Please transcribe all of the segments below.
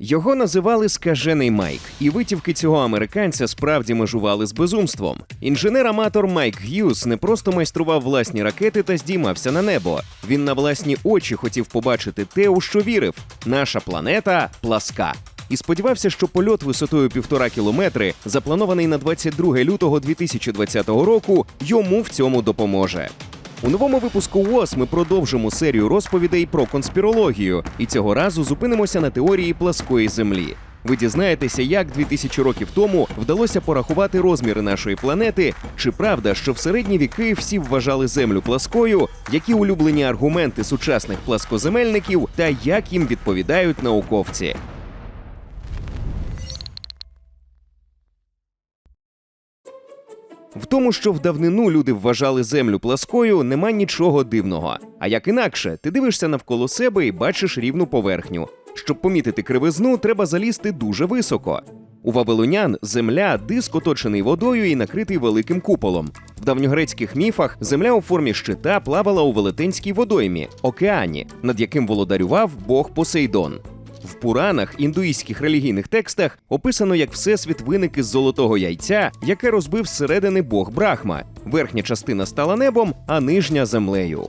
Його називали скажений Майк, і витівки цього американця справді межували з безумством. Інженер-аматор Майк Г'юз не просто майстрував власні ракети та здіймався на небо. Він на власні очі хотів побачити те, у що вірив: наша планета пласка. І сподівався, що польот висотою півтора кілометри, запланований на 22 лютого 2020 року, йому в цьому допоможе. У новому випуску УОС ми продовжимо серію розповідей про конспірологію, і цього разу зупинимося на теорії пласкої землі. Ви дізнаєтеся, як 2000 років тому вдалося порахувати розміри нашої планети. Чи правда, що в середні віки всі вважали землю пласкою, які улюблені аргументи сучасних пласкоземельників та як їм відповідають науковці? В тому, що в давнину люди вважали землю пласкою, нема нічого дивного. А як інакше, ти дивишся навколо себе і бачиш рівну поверхню. Щоб помітити кривизну, треба залізти дуже високо. У вавилонян земля диск оточений водою і накритий великим куполом. В давньогрецьких міфах земля у формі щита плавала у велетенській водоймі океані, над яким володарював бог Посейдон. Пуранах, індуїстських релігійних текстах описано, як всесвіт виник із золотого яйця, яке розбив зсередини бог Брахма. Верхня частина стала небом, а нижня землею.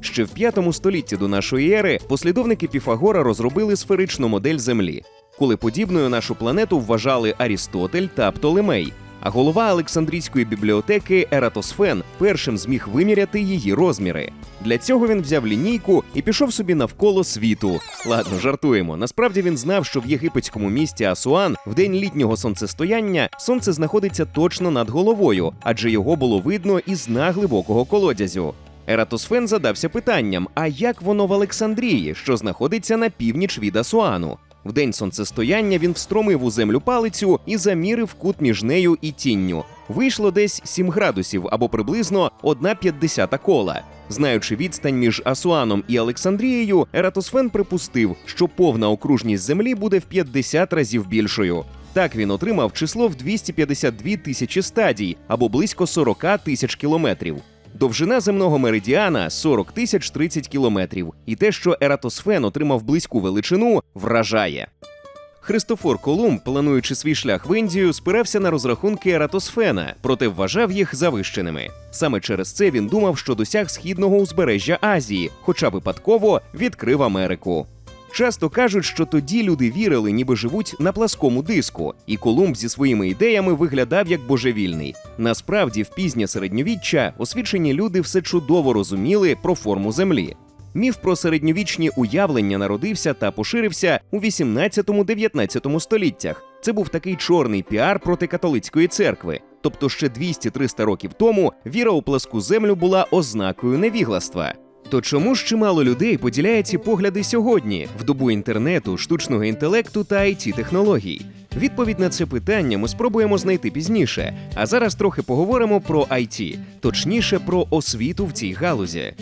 Ще в п'ятому столітті до нашої ери послідовники Піфагора розробили сферичну модель Землі. Коли подібною нашу планету вважали Арістотель та Птолемей, а голова Олександрійської бібліотеки Ератосфен першим зміг виміряти її розміри. Для цього він взяв лінійку і пішов собі навколо світу. Ладно, жартуємо. Насправді він знав, що в єгипетському місті Асуан в день літнього сонцестояння сонце знаходиться точно над головою, адже його було видно із дна глибокого колодязю. Ератосфен задався питанням: а як воно в Олександрії, що знаходиться на північ від Асуану? В день сонцестояння він встромив у землю палицю і замірив кут між нею і тінню. Вийшло десь 7 градусів або приблизно 1,50 кола. Знаючи відстань між Асуаном і Олександрією, Ератосфен припустив, що повна окружність землі буде в 50 разів більшою. Так він отримав число в 252 тисячі стадій або близько 40 тисяч кілометрів. Довжина земного меридіана 40 тисяч 30 кілометрів, і те, що Ератосфен отримав близьку величину, вражає. Христофор Колумб, плануючи свій шлях в Індію, спирався на розрахунки Ератосфена, проте вважав їх завищеними. Саме через це він думав, що досяг східного узбережжя Азії, хоча випадково відкрив Америку. Часто кажуть, що тоді люди вірили, ніби живуть на пласкому диску, і Колумб зі своїми ідеями виглядав як божевільний. Насправді, в пізнє середньовіччя освічені люди все чудово розуміли про форму землі. Міф про середньовічні уявлення народився та поширився у 18-19 століттях. Це був такий чорний піар проти католицької церкви. Тобто ще 200-300 років тому віра у пласку землю була ознакою невігластва. То чому ж чимало людей поділяє ці погляди сьогодні, в добу інтернету, штучного інтелекту та it технологій? Відповідь на це питання ми спробуємо знайти пізніше. А зараз трохи поговоримо про IT, точніше про освіту в цій галузі.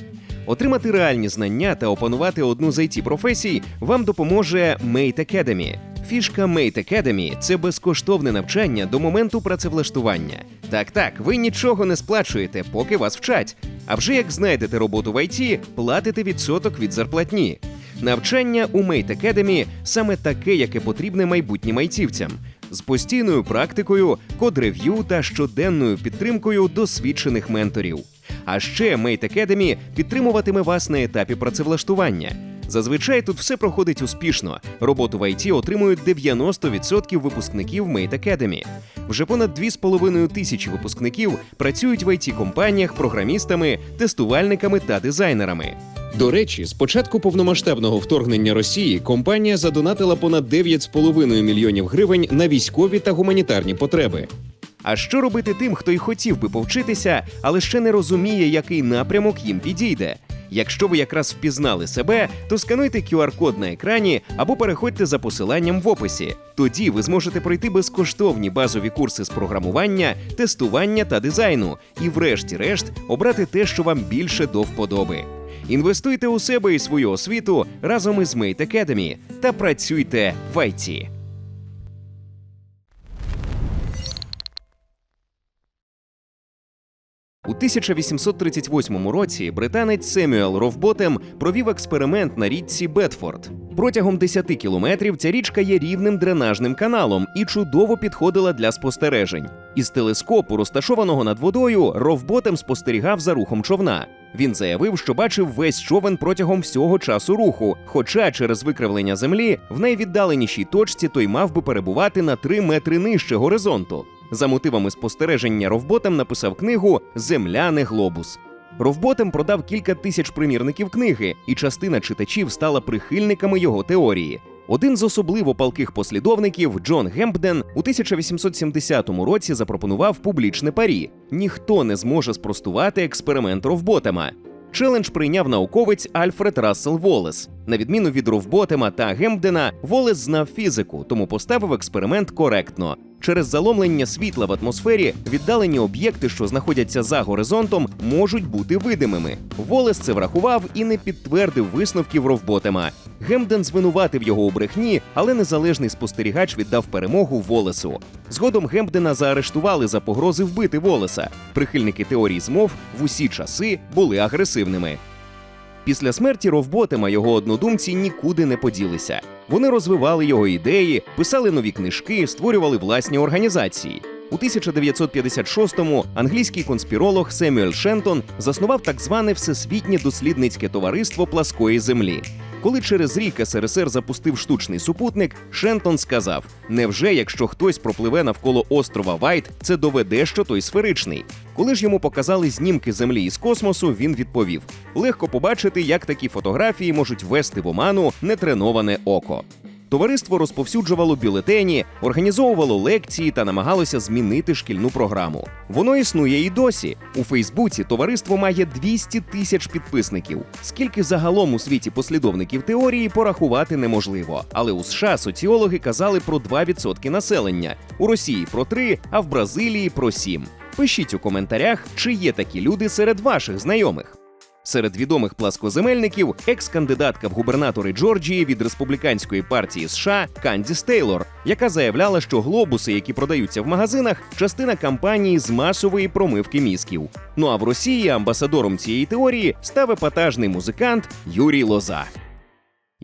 Отримати реальні знання та опанувати одну з it професій вам допоможе Mate Academy. Фішка Mate Academy – це безкоштовне навчання до моменту працевлаштування. Так, так, ви нічого не сплачуєте, поки вас вчать. А вже як знайдете роботу в IT, платите відсоток від зарплатні. Навчання у Mate Academy саме таке, яке потрібне майбутнім айтівцям. З постійною практикою, код-рев'ю та щоденною підтримкою досвідчених менторів. А ще Mate Academy підтримуватиме вас на етапі працевлаштування. Зазвичай тут все проходить успішно. Роботу в IT отримують 90% випускників Mate Academy. Вже понад 2,5 тисячі випускників працюють в it компаніях програмістами, тестувальниками та дизайнерами. До речі, з початку повномасштабного вторгнення Росії компанія задонатила понад 9,5 мільйонів гривень на військові та гуманітарні потреби. А що робити тим, хто й хотів би повчитися, але ще не розуміє, який напрямок їм підійде? Якщо ви якраз впізнали себе, то скануйте QR-код на екрані або переходьте за посиланням в описі. Тоді ви зможете пройти безкоштовні базові курси з програмування, тестування та дизайну, і, врешті-решт, обрати те, що вам більше до вподоби. Інвестуйте у себе і свою освіту разом із Mate Academy та працюйте в IT. У 1838 році британець Семюел Ровботем провів експеримент на річці Бетфорд. Протягом 10 кілометрів ця річка є рівним дренажним каналом і чудово підходила для спостережень. Із телескопу, розташованого над водою, Ровботем спостерігав за рухом човна. Він заявив, що бачив весь човен протягом всього часу руху, хоча через викривлення землі в найвіддаленішій точці той мав би перебувати на 3 метри нижче горизонту. За мотивами спостереження Ровботем написав книгу Земля не глобус. Ровботем продав кілька тисяч примірників книги, і частина читачів стала прихильниками його теорії. Один з особливо палких послідовників, Джон Гемпден, у 1870 році запропонував публічне парі: ніхто не зможе спростувати експеримент Ровботема. Челендж прийняв науковець Альфред Рассел Волес. На відміну від Ровботема та Гемпдена, Волес знав фізику, тому поставив експеримент коректно. Через заломлення світла в атмосфері віддалені об'єкти, що знаходяться за горизонтом, можуть бути видимими. Волес це врахував і не підтвердив висновків Ровботема. Гемден звинуватив його у брехні, але незалежний спостерігач віддав перемогу Волесу. Згодом Гемдена заарештували за погрози вбити Волеса. Прихильники теорії змов в усі часи були агресивними. Після смерті Ровботема його однодумці нікуди не поділися. Вони розвивали його ідеї, писали нові книжки, створювали власні організації. У 1956-му англійський конспіролог Семюель Шентон заснував так зване Всесвітнє дослідницьке товариство пласкої землі. Коли через рік СРСР запустив штучний супутник, Шентон сказав: невже, якщо хтось пропливе навколо острова Вайт, це доведе, що той сферичний? Коли ж йому показали знімки землі із космосу, він відповів: легко побачити, як такі фотографії можуть ввести в оману нетреноване око. Товариство розповсюджувало бюлетені, організовувало лекції та намагалося змінити шкільну програму. Воно існує і досі. У Фейсбуці товариство має 200 тисяч підписників. Скільки загалом у світі послідовників теорії порахувати неможливо. Але у США соціологи казали про 2% населення, у Росії про 3%, а в Бразилії про 7%. Пишіть у коментарях, чи є такі люди серед ваших знайомих. Серед відомих пласкоземельників екс-кандидатка в губернатори Джорджії від республіканської партії США Кандіс Тейлор, яка заявляла, що глобуси, які продаються в магазинах, частина кампанії з масової промивки мізків. Ну а в Росії амбасадором цієї теорії став епатажний музикант Юрій Лоза.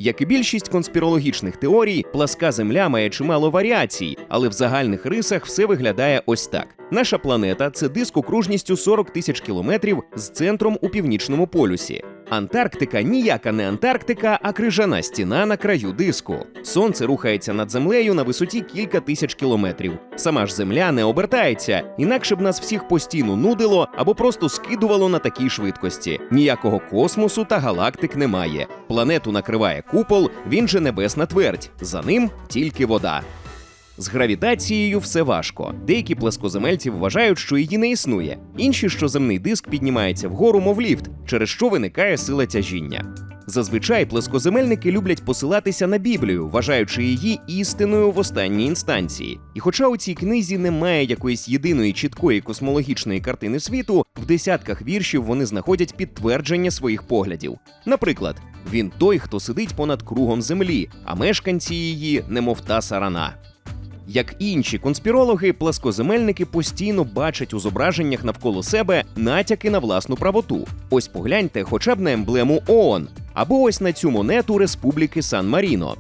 Як і більшість конспірологічних теорій, пласка земля має чимало варіацій, але в загальних рисах все виглядає ось так: наша планета це диск окружністю 40 тисяч кілометрів з центром у північному полюсі. Антарктика ніяка не Антарктика, а крижана стіна на краю диску. Сонце рухається над землею на висоті кілька тисяч кілометрів. Сама ж земля не обертається, інакше б нас всіх постійно нудило або просто скидувало на такій швидкості. Ніякого космосу та галактик немає. Планету накриває купол, він же небесна твердь. За ним тільки вода. З гравітацією все важко. Деякі плескоземельці вважають, що її не існує, інші, що земний диск піднімається вгору, мов ліфт, через що виникає сила тяжіння. Зазвичай плескоземельники люблять посилатися на Біблію, вважаючи її істиною в останній інстанції. І хоча у цій книзі немає якоїсь єдиної чіткої космологічної картини світу, в десятках віршів вони знаходять підтвердження своїх поглядів. Наприклад, він той, хто сидить понад кругом землі, а мешканці її, немов та сарана. Як інші конспірологи, пласкоземельники постійно бачать у зображеннях навколо себе натяки на власну правоту. Ось погляньте хоча б на емблему ООН, або ось на цю монету Республіки Сан-Маріно.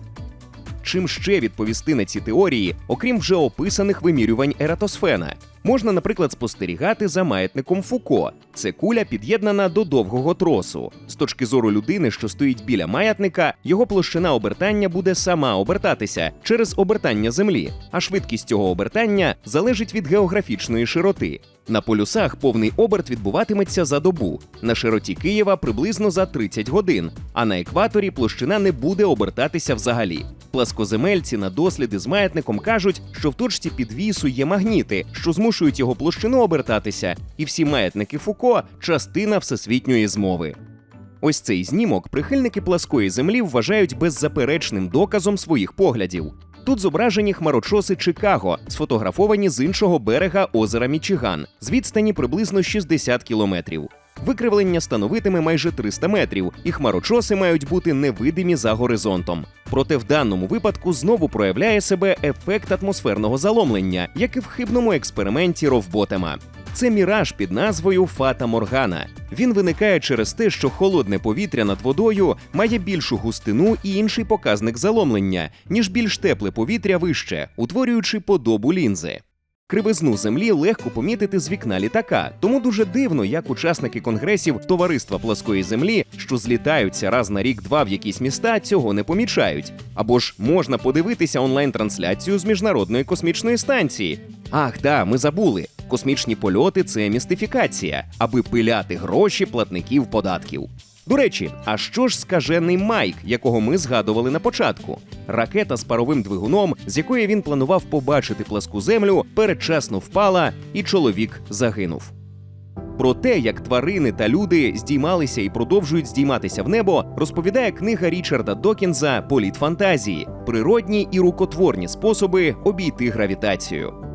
Чим ще відповісти на ці теорії, окрім вже описаних вимірювань Ератосфена? Можна, наприклад, спостерігати за маятником Фуко. Це куля під'єднана до довгого тросу. З точки зору людини, що стоїть біля маятника, його площина обертання буде сама обертатися через обертання Землі, а швидкість цього обертання залежить від географічної широти. На полюсах повний оберт відбуватиметься за добу, на широті Києва приблизно за 30 годин, а на екваторі площина не буде обертатися взагалі. Пласкоземельці на досліди з маятником кажуть, що в точці підвісу є магніти, що змушують його площину обертатися, і всі маятники Фуко частина всесвітньої змови. Ось цей знімок прихильники пласкої землі вважають беззаперечним доказом своїх поглядів. Тут зображені хмарочоси Чикаго, сфотографовані з іншого берега озера Мічиган, з відстані приблизно 60 кілометрів. Викривлення становитиме майже 300 метрів, і хмарочоси мають бути невидимі за горизонтом. Проте в даному випадку знову проявляє себе ефект атмосферного заломлення, як і в хибному експерименті Ровботема. Це міраж під назвою Фата Моргана. Він виникає через те, що холодне повітря над водою має більшу густину і інший показник заломлення, ніж більш тепле повітря вище, утворюючи подобу лінзи. Кривизну землі легко помітити з вікна літака, тому дуже дивно, як учасники конгресів Товариства плоскої землі, що злітаються раз на рік-два в якісь міста, цього не помічають. Або ж можна подивитися онлайн-трансляцію з міжнародної космічної станції. Ах, да, ми забули. Космічні польоти це містифікація, аби пиляти гроші платників податків. До речі, а що ж скажений Майк, якого ми згадували на початку? Ракета з паровим двигуном, з якої він планував побачити пласку землю, передчасно впала, і чоловік загинув. Про те, як тварини та люди здіймалися і продовжують здійматися в небо, розповідає книга Річарда Докінза Політ фантазії, природні і рукотворні способи обійти гравітацію.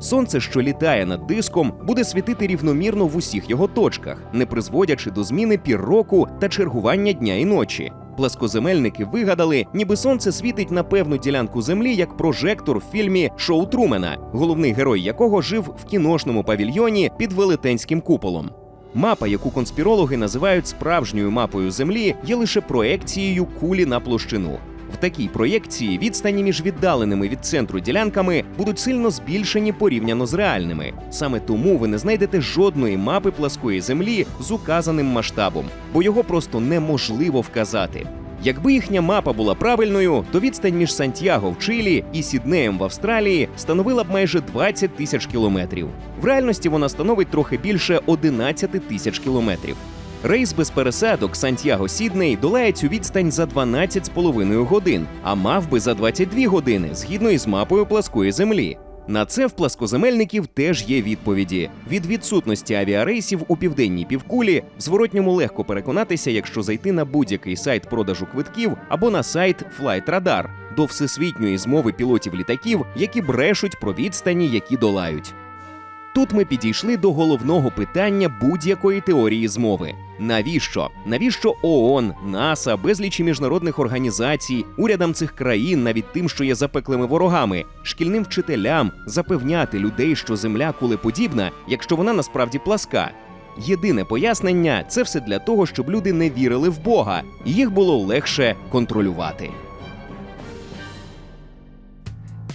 Сонце, що літає над диском, буде світити рівномірно в усіх його точках, не призводячи до зміни пір року та чергування дня і ночі. Пласкоземельники вигадали, ніби сонце світить на певну ділянку землі як прожектор в фільмі Шоу Трумена, головний герой якого жив в кіношному павільйоні під велетенським куполом. Мапа, яку конспірологи називають справжньою мапою землі, є лише проекцією кулі на площину. В такій проєкції відстані між віддаленими від центру ділянками будуть сильно збільшені порівняно з реальними. Саме тому ви не знайдете жодної мапи пласкої землі з указаним масштабом, бо його просто неможливо вказати. Якби їхня мапа була правильною, то відстань між Сантьяго в Чилі і Сіднеєм в Австралії становила б майже 20 тисяч кілометрів. В реальності вона становить трохи більше 11 тисяч кілометрів. Рейс без пересадок Сантьяго Сідней долає цю відстань за 12,5 годин, а мав би за 22 години згідно із мапою пласкої землі. На це в пласкоземельників теж є відповіді. Від відсутності авіарейсів у південній півкулі в зворотньому легко переконатися, якщо зайти на будь-який сайт продажу квитків або на сайт Flightradar до всесвітньої змови пілотів літаків, які брешуть про відстані, які долають. Тут ми підійшли до головного питання будь-якої теорії змови. Навіщо? Навіщо ООН, НАСА, безлічі міжнародних організацій, урядам цих країн, навіть тим, що є запеклими ворогами, шкільним вчителям запевняти людей, що земля кулеподібна, якщо вона насправді пласка? Єдине пояснення це все для того, щоб люди не вірили в Бога, і їх було легше контролювати.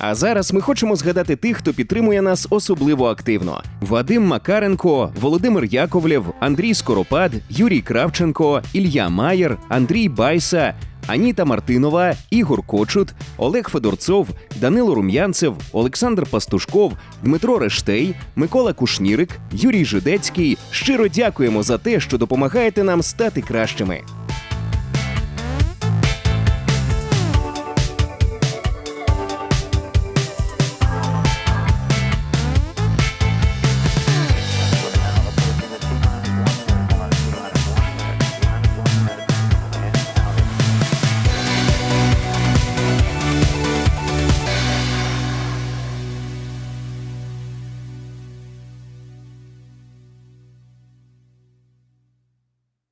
А зараз ми хочемо згадати тих, хто підтримує нас особливо активно: Вадим Макаренко, Володимир Яковлєв, Андрій Скоропад, Юрій Кравченко, Ілля Маєр, Андрій Байса. Аніта Мартинова, Ігор Кочут, Олег Федорцов, Данило Рум'янцев, Олександр Пастушков, Дмитро Рештей, Микола Кушнірик, Юрій Жидецький. Щиро дякуємо за те, що допомагаєте нам стати кращими.